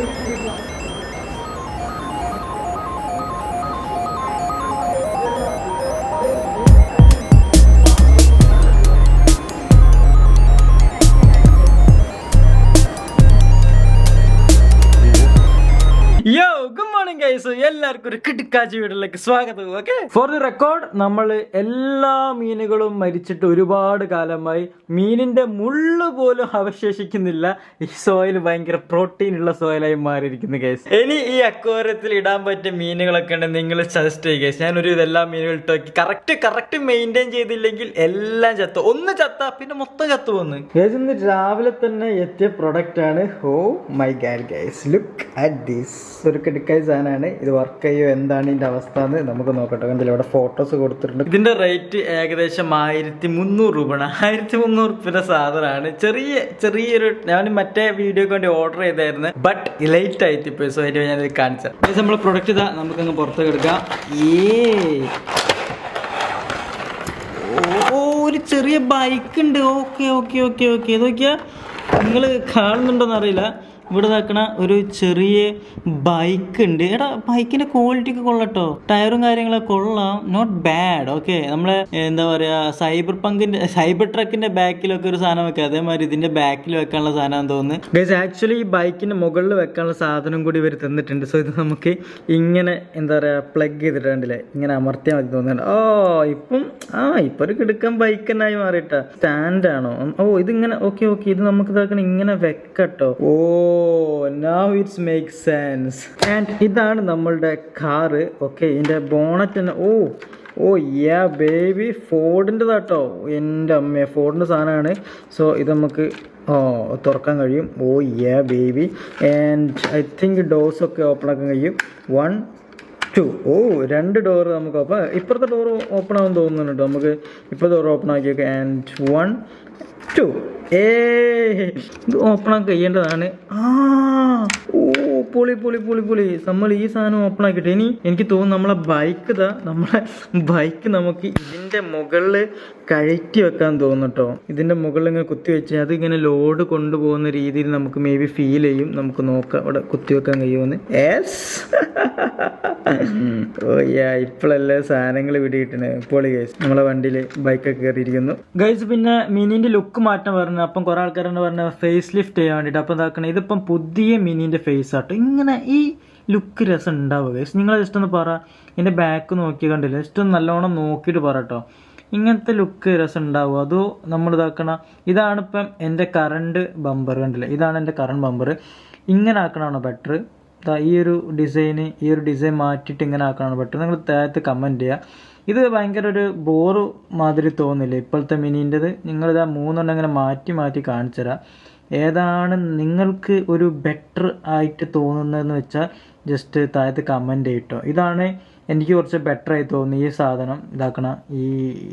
Thank you. Guys എല്ലാവർക്കും ഒരു കിടുക്കാച്ചി വീട്ടിലേക്ക് സ്വാഗതം ഓക്കെ ഫോർ ദി റെക്കോർഡ് നമ്മൾ എല്ലാ മീനുകളും മരിച്ചിട്ട് ഒരുപാട് കാലമായി മീനിന്റെ മുള്ളു പോലും അവശേഷിക്കുന്നില്ല. ഈ സോയിൽ ഭയങ്കര പ്രോട്ടീൻ ഉള്ള സോയിലായി മാറിയിരിക്കുന്നു ഗൈസ് ഇനി ഈ അക്വാറിയത്തിൽ ഇടാൻ പറ്റിയ മീനുകളൊക്കെ ഉണ്ടെങ്കിൽ നിങ്ങൾ സജസ്റ്റ് ചെയ്യുക ഞാൻ ഒരു ഇതെല്ലാം മീനുകൾ ഇട്ട് നോക്കി. കറക്റ്റ് കറക്റ്റ് മെയിന്റെയിൻ ചെയ്തില്ലെങ്കിൽ എല്ലാം ചത്ത. ഒന്ന് ചത്ത പിന്നെ മൊത്തം ചത്തു പോന്ന്. ഗൈസ് ഇന്ന് രാവിലെ തന്നെ എത്തിയ പ്രൊഡക്റ്റ് ആണ്. ഹോ my god guys look at this ഒരു കിടക്കായ സാധനമാണ് ഇത് വർക്ക് ചെയ്യോ? എന്താണ് ഇതിന്റെ അവസ്ഥ എന്ന് നമുക്ക് നോക്കട്ടെ. കണ്ടില്ല ഇവിടെ ഫോട്ടോസ് കൊടുത്തിട്ടുണ്ട്. ഇതിന്റെ റേറ്റ് ഏകദേശം ആയിരത്തി മുന്നൂറ് രൂപയാണ്. ആയിരത്തി മുന്നൂറ് രൂപയുടെ സാധനമാണ്. ചെറിയ ചെറിയൊരു ഞാൻ മറ്റേ വീഡിയോക്ക് വേണ്ടി ഓർഡർ ചെയ്തായിരുന്നു. ബട്ട് ലേറ്റ് ആയിട്ട് ഇപ്പോൾ സോ ആയിട്ട് ഞാനിത് കാണിച്ചത്. നമ്മൾ പ്രൊഡക്റ്റ് ഇതാ. നമുക്കങ്ങ് പുറത്തേക്ക് എടുക്കാം. ഏ ഓ ഒരു ചെറിയ ബൈക്ക് ഉണ്ട്. ഓക്കെ ഓക്കെ ഓക്കെ ഓക്കെ ഇത് നോക്കിയാ നിങ്ങൾ കാണുന്നുണ്ടോന്ന് അറിയില്ല. ഇവിടെ നിൽക്കണ ഒരു ചെറിയ ബൈക്ക് ഉണ്ട്. എടാ ബൈക്കിന്റെ ക്വാളിറ്റി ഒക്കെ കൊള്ളട്ടോ. ടയറും കാര്യങ്ങളൊക്കെ കൊള്ളാം. നോട്ട് ബാഡ് ഓക്കെ നമ്മളെ എന്താ പറയുക സൈബർ പങ്കിന്റെ സൈബർ ട്രക്കിന്റെ ബാക്കിലൊക്കെ ഒരു സാധനം വെക്കുക അതേമാതിരി ഇതിന്റെ ബാക്കിൽ വെക്കാനുള്ള സാധനം തോന്നുന്നു. ആക്ച്വലി ഈ ബൈക്കിന്റെ മുകളിൽ വെക്കാനുള്ള സാധനം കൂടി ഇവർ തന്നിട്ടുണ്ട്. സോ ഇത് നമുക്ക് ഇങ്ങനെ എന്താ പറയുക പ്ലഗ് ചെയ്തിട്ടുണ്ടല്ലേ ഇങ്ങനെ അമർത്തിയാൽ മതി തോന്നുന്നുണ്ട്. ഓ ഇപ്പം ആ ഇപ്പൊ ഒരു കിടക്കാൻ ബൈക്ക് തന്നെയായി മാറിയിട്ടാ. സ്റ്റാൻഡാണോ ഓ ഇതിങ്ങനെ ഓക്കെ ഓക്കെ ഇത് നമുക്ക് ഇതാക്കണം ഇങ്ങനെ വെക്കട്ടോ. ഓ now it's make sense and ഇതാണ് നമ്മളുടെ കാറ്. ഓക്കെ ഇതിന്റെ ബോണറ്റ് ഓ ഓ യാ ബേബി ഫോർഡിന്റെ കേട്ടോ എന്റെ അമ്മ ഫോർഡിന്റെ സാധനമാണ്. സോ ഇത് നമുക്ക് ഓ തുറക്കാൻ കഴിയും. ഓ yeah baby and I think doors ഒക്കെ ഓപ്പൺ ആക്കാൻ കഴിയും. വൺ ടു ഓ രണ്ട് ഡോർ നമുക്ക് ഓപ്പൺ ഇപ്പുറത്തെ ഡോർ ഓപ്പൺ ആവും തോന്നുന്നുണ്ട് നമുക്ക് ഇപ്പോഴത്തെ ഡോർ ഓപ്പൺ ആക്കിയൊക്കെ. ആൻഡ് വൺ ടു ഏ ഇത് ഓപ്പൺ ആക്കി കഴിയേണ്ടതാണ്. ആ പൊളി പൊളി പൊളി പൊളി. നമ്മൾ ഈ സാധനം ഓപ്പൺ ആക്കിയിട്ട് ഇനി എനിക്ക് തോന്നുന്നു നമ്മളെ ബൈക്ക് ഇതാ നമ്മളെ ബൈക്ക് നമുക്ക് ഇതിന്റെ മുകളിൽ കയറ്റി വെക്കാൻ തോന്നും കേട്ടോ ഇതിന്റെ മുകളിൽ ഇങ്ങനെ കുത്തി വെച്ച് അത് ഇങ്ങനെ ലോഡ് കൊണ്ടുപോകുന്ന രീതിയിൽ നമുക്ക് മേ ബി ഫീൽ ചെയ്യും. നമുക്ക് നോക്കാം. അവിടെ കുത്തി വെക്കാൻ കഴിയുമെന്ന്. യെസ് ഓ യാ ഇപ്പോഴല്ലേ സാധനങ്ങൾ വിടിയിട്ടുണ്ട് പൊളി ഗൈസ് നമ്മളെ വണ്ടിയിൽ ബൈക്കൊക്കെ കയറിയിരിക്കുന്നു. ഗൈസ് പിന്നെ മിനിന്റെ ലുക്ക് മാറ്റം പറഞ്ഞു അപ്പം കുറെ ആൾക്കാരെന്ന് പറഞ്ഞ ഫേസ് ലിഫ്റ്റ് ചെയ്യാൻ വേണ്ടിയിട്ട് അപ്പം ഇതാക്കണേ ഇതിപ്പം പുതിയ മിനിന്റെ ഫേസ് ആട്ടോ ഇങ്ങനെ ഈ ലുക്ക് രസം ഉണ്ടാവുക. ഗൈസ് നിങ്ങൾ ജസ്റ്റ് ഒന്ന് പറ. എന്റെ ബാക്ക് നോക്കി കണ്ടില്ല? ജസ്റ്റ് ഒന്ന് നല്ലോണം നോക്കിയിട്ട് പറ കേട്ടോ ഇങ്ങനത്തെ ലുക്ക് രസം ഉണ്ടാവും അതോ നമ്മൾ ഇതാക്കണ ഇതാണ് ഇപ്പം എന്റെ കറണ്ട് ബമ്പർ കണ്ടില്ല? ഇതാണ് എന്റെ കറണ്ട് ബമ്പർ ഇങ്ങനെ ആക്കണമാണോ ബെറ്റർ ഈ ഒരു ഡിസൈന് ഈ ഒരു ഡിസൈൻ മാറ്റിയിട്ട് ഇങ്ങനെ ആക്കണമാണ് ബെറ്റർ നിങ്ങൾ താഴത്ത് കമന്റ് ചെയ്യുക ഇത് ഭയങ്കര ഒരു ബോറ് മാതിരി തോന്നില്ല? ഇപ്പോഴത്തെ മിനിന്റെത്. നിങ്ങളിതാ മൂന്നെണ്ണം ഇങ്ങനെ മാറ്റി മാറ്റി കാണിച്ചു തരാം ഏതാണ് നിങ്ങൾക്ക് ഒരു ബെറ്റർ ആയിട്ട് തോന്നുന്നതെന്ന് വെച്ചാൽ ജസ്റ്റ് താഴത്ത് കമന്റ് ചെയ്യട്ടോ ഇതാണ് എനിക്ക് കുറച്ച് ബെറ്റർ ആയി തോന്നി ഈ സാധനം ഇതാക്കണ ഈ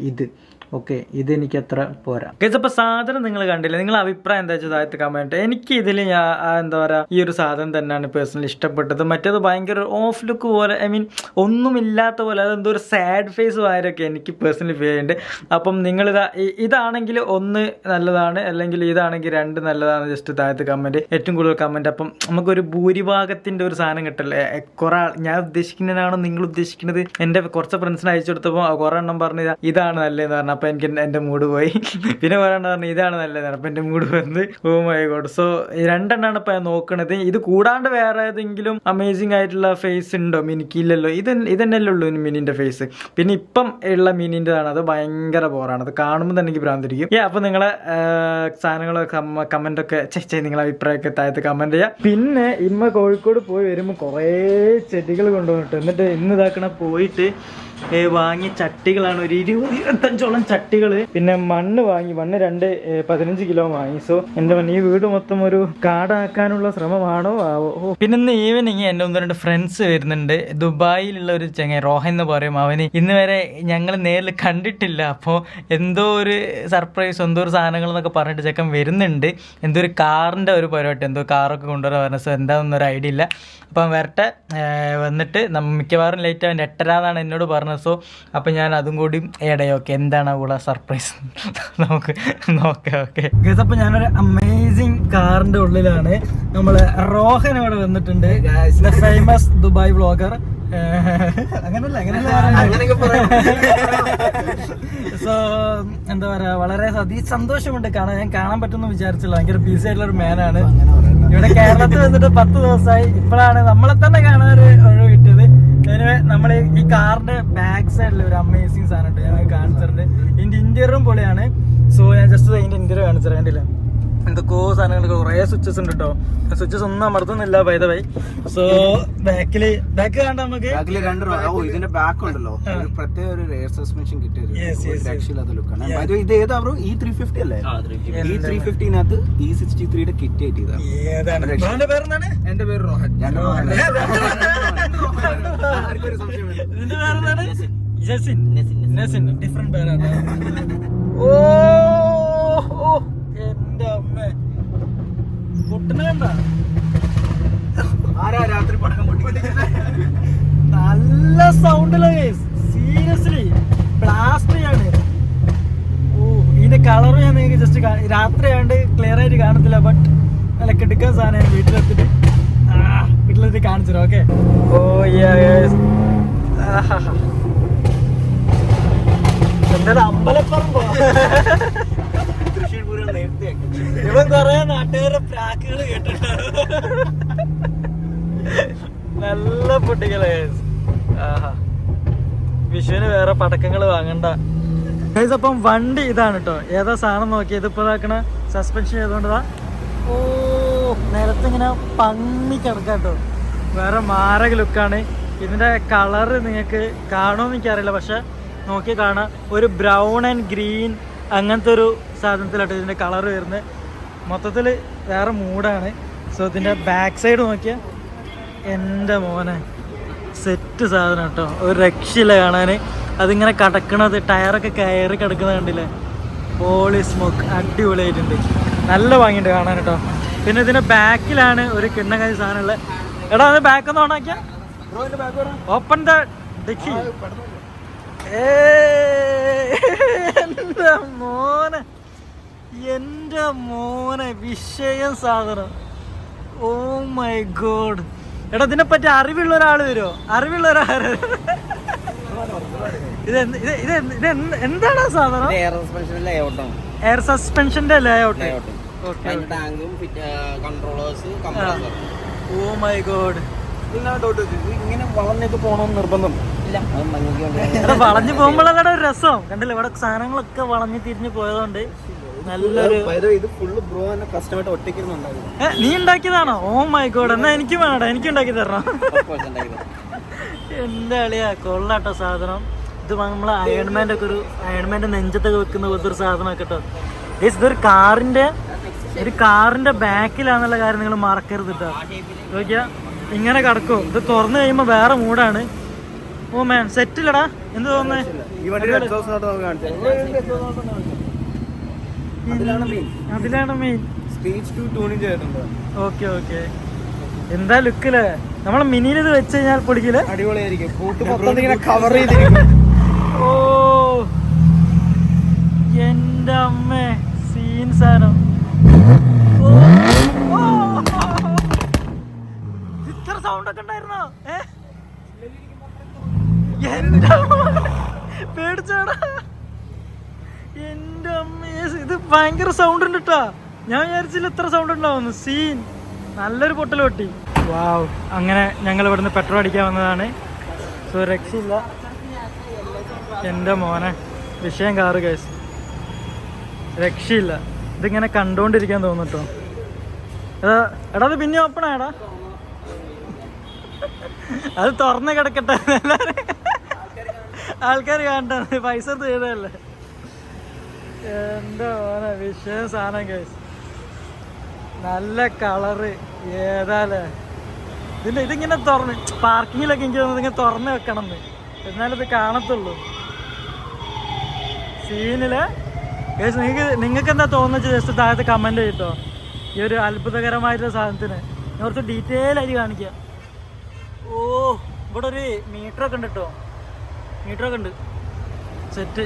ഇത്. ഓക്കെ ഇത് എനിക്ക് അത്ര പോരാ അപ്പൊ സാധനം നിങ്ങൾ കണ്ടില്ല? നിങ്ങൾ അഭിപ്രായം എന്താ വെച്ചാൽ താഴത്ത് കമന്റ് എനിക്ക് ഇതിൽ ഞാൻ എന്താ പറയാ ഈ ഒരു സാധനം തന്നെയാണ് പേഴ്സണലി ഇഷ്ടപ്പെട്ടത്. മറ്റേത് ഭയങ്കര ഓഫ് ലുക്ക് പോലെ ഐ മീൻ ഒന്നുമില്ലാത്ത പോലെ അതെന്തോ ഒരു സാഡ് ഫേസ് ആയൊക്കെ എനിക്ക് പേഴ്സണലി ഫീൽ ചെയ്യുന്നുണ്ട്. അപ്പം നിങ്ങൾ ഇതാ ഇതാണെങ്കിൽ ഒന്ന് നല്ലതാണ് അല്ലെങ്കിൽ ഇതാണെങ്കിൽ രണ്ട് നല്ലതാണ് ജസ്റ്റ് താഴത്ത് കമന്റ് ഏറ്റവും കൂടുതൽ കമന്റ് അപ്പം നമുക്കൊരു ഭൂരിഭാഗത്തിന്റെ ഒരു സാധനം കിട്ടല്ലേ? കുറെ ഞാൻ ഉദ്ദേശിക്കുന്നതിനാണോ നിങ്ങൾ ഉദ്ദേശിക്കുന്നത്? എന്റെ കുറച്ച് ഫ്രണ്ട്സിന് അയച്ചു കൊടുത്തപ്പോൾ കുറെ എണ്ണം പറഞ്ഞു "ഇതാ, ഇതാണ് നല്ലതെന്ന് പറഞ്ഞു. അപ്പൊ എനിക്ക് എന്റെ- മൂഡ് പോയി. പിന്നെ പറയണ പറഞ്ഞു ഇതാണ് നല്ലത്. അപ്പൊ എന്റെ മൂഡ് വന്ന് ഓ മൈ ഗോഡ് സോ രണ്ടെണ്ണമാണ് ഇപ്പൊ ഞാൻ നോക്കണത്. ഇത് കൂടാണ്ട് വേറെ ഏതെങ്കിലും അമേസിംഗ് ആയിട്ടുള്ള ഫേസ് ഉണ്ടോ? മിനിക്ക് ഇല്ലല്ലോ ഇത് ഇതന്നെയല്ലേ ഉള്ളൂ മിനിന്റെ ഫേസ് പിന്നെ ഇപ്പം ഉള്ള മിനിന്റെതാണ് അത് ഭയങ്കര ബോറാണ് അത് കാണുമ്പോൾ തന്നെ എനിക്ക് ഭ്രാന്തിരിക്കും. ഏ അപ്പൊ നിങ്ങളെ സാധനങ്ങളൊക്കെ കമന്റ് ഒക്കെ ചെ നിങ്ങളെ അഭിപ്രായമൊക്കെ താഴത്ത് കമന്റ് ചെയ്യാം. പിന്നെ ഇമ്മ കോഴിക്കോട് പോയി വരുമ്പോൾ കുറേ ചെടികൾ കൊണ്ടുവന്നിട്ട് എന്നിട്ട് ഇന്ന് ഇതാക്കണ പോയിട്ട് വാങ്ങിയ ചട്ടികളാണ് ഒരു ഇരുപത് ഇരുപത്തഞ്ചോളം ചട്ടികൾ പിന്നെ മണ്ണ് വാങ്ങി മണ്ണ് രണ്ട് പതിനഞ്ച് കിലോ വാങ്ങി. സോ എന്റെ മണ്ണ് ഈ വീട് മൊത്തം ഒരു കാടാക്കാനുള്ള ശ്രമമാണോ ആവോ. പിന്നെ ഇന്ന് ഈവനിങ് എന്റെ ഒന്ന് രണ്ട് ഫ്രണ്ട്സ് വരുന്നുണ്ട്. ദുബായിലുള്ള ഒരു ചെങ്ങ റോഹൻ എന്ന് പറയും അവന്. ഇന്ന് വരെ ഞങ്ങൾ നേരിൽ കണ്ടിട്ടില്ല. അപ്പോ എന്തോ ഒരു സർപ്രൈസ് എന്തോ ഒരു സാധനങ്ങൾ എന്നൊക്കെ പറഞ്ഞിട്ട് ചെക്കൻ വരുന്നുണ്ട്. എന്തോ ഒരു കാറിന്റെ ഒരു പരിപാടി എന്തോ കാറൊക്കെ കൊണ്ടുവരാൻ പറഞ്ഞ. സോ എന്താണെന്നൊരു ഐഡിയ ഇല്ല. അപ്പം വരട്ടെ. വന്നിട്ട് മിക്കവാറും ലേറ്റ് ആവും. എട്ടര എന്നോട് പറഞ്ഞത്. സോ അപ്പം ഞാൻ അതും കൂടി ഓക്കെ എന്താണ് ഉള്ള സർപ്രൈസ് നമുക്ക് നോക്കാം ഓക്കെ ഗസ് അപ്പം ഞാനൊരു അമേസിങ് കാറിന്റെ ഉള്ളിലാണ്. നമ്മൾ റോഹൻ ഇവിടെ വന്നിട്ടുണ്ട്. ഫേമസ് ദുബായ് വ്ളോഗർ അങ്ങനല്ല സോ എന്താ പറയാ വളരെ അതി സന്തോഷമുണ്ട് കാണാൻ. ഞാൻ കാണാൻ പറ്റുമെന്ന് വിചാരിച്ചില്ല. ഭയങ്കര ബിസി ആയിട്ടുള്ള ഒരു മാനാണ് ഇവിടെ കേരളത്തിൽ വന്നിട്ട് പത്ത് ദിവസമായി. ഇപ്പോഴാണ് നമ്മളെ തന്നെ കാണാൻ ഒരു കിട്ടിയത് നമ്മൾ ഈ കാറിന്റെ ബാക്ക് സൈഡിൽ ഒരു അമേസിങ് സാധനം ഉണ്ട്. ഞാൻ കാണിച്ചിട്ടുണ്ട്. ഇതിന്റെ ഇന്റീരിയറും പൊളിയാണ്. സോ ഞാൻ ജസ്റ്റ് ഇതിന്റെ ഇന്റീരിയർ കാണിച്ചു കണ്ടില്ല? എന്തൊക്കെയോ സാധനങ്ങൾ കുറേ സ്വിച്ചസ് ഉണ്ട് കേട്ടോ സ്വിച്ചസ് ഒന്നും അമർത്തുന്നില്ല വൈദവായി സോ ബാക്കിൽ ബാക്ക് കണ്ട നമുക്ക്? ബാക്കിൽ രണ്ട് ഓ ഇതിന്റെ ബാക്ക് ഉണ്ടല്ലോ. ഒരു പ്രത്യേക ഒരു റെയർ സസ്പെൻഷൻ കിട്ടിയത്. ഇത് ഏതാ ബ്രോ ഈ ത്രീ ഫിഫ്റ്റി അല്ലേ? ഈ ത്രീ ഫിഫ്റ്റിനകത്ത് ഈ സിക്സ്റ്റി ത്രീയുടെ കിറ്റ് പേരെന്താണ്? എന്റെ പേര് റോഹൻ. ജസിൻ. ഡിഫറെന്റ് പേരാണ് ഓ ഓ എന്റെ അമ്മ പൊട്ടുന്ന കണ്ട ആരാ രാത്രി പടക്കം നല്ല സൗണ്ടിൽ സീരിയസ്ലി ബ്ലാസ്റ്റ് ചെയ്യാണ്. ഓ ഇതിന്റെ കളർ ഞാൻ നിങ്ങൾക്ക് ജസ്റ്റ് രാത്രി ആയതുകൊണ്ട് ക്ലിയർ ആയിട്ട് കാണത്തില്ല ബട്ട് നല്ല കിടക്കാൻ സാധനം വീട്ടിലെത്തിട്ട് വീട്ടിലെത്തി കാണിച്ചു ഓക്കെ ഓ എന്തായാലും അമ്പലപ്പറമ്പോ? ഇവൻ കൊറേ നാട്ടുകാരുടെ പ്രാക്കുകൾ കേട്ടിട്ടുണ്ട് നല്ല പൊട്ടിക്കലേ വിഷുവിന് വേറെ പടക്കങ്ങൾ വാങ്ങണ്ട. ഗൈസ് അപ്പം വണ്ടി ഇതാണ് കേട്ടോ ഏതാ സാധനം നോക്കി ഇതിപ്പോ ഇതാക്കണ സസ്പെൻഷൻ ചെയ്തോണ്ടതാ ഓ നേരത്തെ ഇങ്ങനെ പങ്ങി കിടക്കാട്ടോ കേട്ടോ വേറെ മാരക ലുക്കാണ് ഇതിന്റെ കളറ് നിങ്ങൾക്ക് കാണുമെന്ന് എനിക്കറിയില്ല. പക്ഷെ നോക്കി കാണാം. ഒരു ബ്രൗൺ ആൻഡ് ഗ്രീൻ അങ്ങനത്തെ ഒരു സാധനത്തിലാട്ടോ ഇതിന്റെ കളർ വരുന്നത്. മൊത്തത്തിൽ വേറെ മൂഡാണ്. സോ ഇതിന്റെ ബാക്ക് സൈഡ് നോക്കിയാൽ എന്റെ മോനെ സെറ്റ് സാധനം കേട്ടോ. ഒരു രക്ഷയില്ല കാണാൻ അതിങ്ങനെ കടക്കണത് ടയറൊക്കെ കയറി കിടക്കുന്നത് കണ്ടില്ലേ? ഹോളി സ്മോക്ക് അടിപൊളിയായിട്ടുണ്ട്. നല്ല ഭംഗിയുണ്ട് കാണാൻ കേട്ടോ. പിന്നെ ഇതിന്റെ ബാക്കിലാണ് ഒരു കിണ്ണകാരി സാധനം ഉള്ളത്. എടാ അത് ബാക്ക് ഒന്ന് ഓണാക്കിയ ഓപ്പൺ ദ ഡിക്കി ഏ മോനെ. എന്റെ മോനെ വിഷയം സാധനം. ഓ മൈ ഗോഡ് എടാ ഇതിനെ പറ്റി അറിവുള്ള ഒരാൾ വരുമോ അറിവുള്ള ഒരാൾ എന്താണ് സാധനം? എയർ സസ്പെൻഷൻ ലേഔട്ടാണ് എയർ സസ്പെൻഷന്റെ ലേഔട്ട് ലേഔട്ട് ടാങ്കും കൺട്രോളേഴ്സ് ഓ മൈ ഗോഡ് ഇങ്ങനെ വളഞ്ഞൊക്കെ പോകണമെന്ന് നിർബന്ധം. വളഞ്ഞു പോകുമ്പോഴാണ് ഒരു രസം. കണ്ടില്ല ഇവിടെ സാധനങ്ങളൊക്കെ വളഞ്ഞു തിരിഞ്ഞു പോയതുകൊണ്ട് നീ ഉണ്ടാക്കിയതാണോ? ഓ മൈ ഗോഡ് എന്നാ എനിക്ക് വേണ്ട എനിക്ക് ഉണ്ടാക്കി തരണം? എന്റെ അളിയാ കൊള്ളാട്ടോ സാധനം. ഇത് നമ്മളെ അയൺമാന്റെ ഒക്കെ ഒരു അയൺമാന്റെ നെഞ്ചത്തൊക്കെ വെക്കുന്ന പോലത്തെ ഒരു സാധനം കേട്ടോ ഏസ് ഇതൊരു കാറിന്റെ ഒരു കാറിന്റെ ബാക്കിലാന്നുള്ള കാര്യം നിങ്ങൾ മറക്കരുത് കേട്ടോ നോക്കിയാ ഇങ്ങനെ കിടക്കും. ഇത് തുറന്നു കഴിയുമ്പോ വേറെ മൂടാണ് ഓ മാൻ സെറ്റിലടാ എന്ത് തോന്നുന്നു? അതിലാണ് മെയിൻ ഓക്കെ ഓക്കെ. എന്താ ലുക്കിൽ നമ്മളെ മിനിയിൽ ഇത് വെച്ച് കഴിഞ്ഞാൽ പൊടിക്കിൽ അടിപൊളിയായിരിക്കും. കവർ ചെയ്തിരിക്കും. ഓ എന്റെ അമ്മേ സീൻ സാധനം ഓ, ഓ. ഇത്ര സൗണ്ട് ഒക്കെ ഉണ്ടായിരുന്നോ ഏ? എന്റെ മോനെ, എന്റെ അമ്മയെ ഇത് ഭയങ്കര സൗണ്ട് ഉണ്ട് കേട്ടാ ഞാൻ വിചാരിച്ചില്ല ഇത്ര സൗണ്ട് ഉണ്ടാവുന്നു സീൻ നല്ലൊരു പൊട്ടൽ പൊട്ടി. വാവ് അങ്ങനെ ഞങ്ങൾ ഇവിടുന്ന് പെട്രോൾ അടിക്കാൻ വന്നതാണ്. സോ രക്ഷയില്ല. എന്റെ മോനെ വിഷയം കാറ് കേസ് രക്ഷയില്ല. ഇതിങ്ങനെ കണ്ടുകൊണ്ടിരിക്കാൻ തോന്നുട്ടോ എടാ എടാ അത് പിന്നെ ഓപ്പൺ ആയടാ. അത് തുറന്ന് കിടക്കട്ടെ. ആൾക്കാർ കാണട്ടെ പൈസ തീരല്ലേ എന്തോ വിഷയം സാധനം കേസ് നല്ല കളറ് ഏതാലേ? ഇതിന്റെ ഇതിങ്ങനെ തുറന്ന് പാർക്കിങ്ങിലൊക്കെ എനിക്ക് തോന്നുന്നത് ഇങ്ങനെ തുറന്ന് വെക്കണം എന്ന് എന്നാലും ഇത് കാണത്തുള്ളൂ. സീനിൽ കേസ് നിങ്ങൾക്ക് നിങ്ങൾക്ക് എന്താ തോന്നുന്നത് ജസ്റ്റ് താഴത്ത് കമന്റ് ചെയ്തിട്ടോ ഈ ഒരു അത്ഭുതകരമായിട്ടുള്ള സാധനത്തിന്. കുറച്ച് ഡീറ്റെയിൽ ആയിട്ട് കാണിക്കാം. ഓ ഇവിടെ ഒരു മീറ്റർ ഒക്കെ ഉണ്ട് കേട്ടോ മീറ്ററൊക്കെ ഉണ്ട്. സെറ്റ്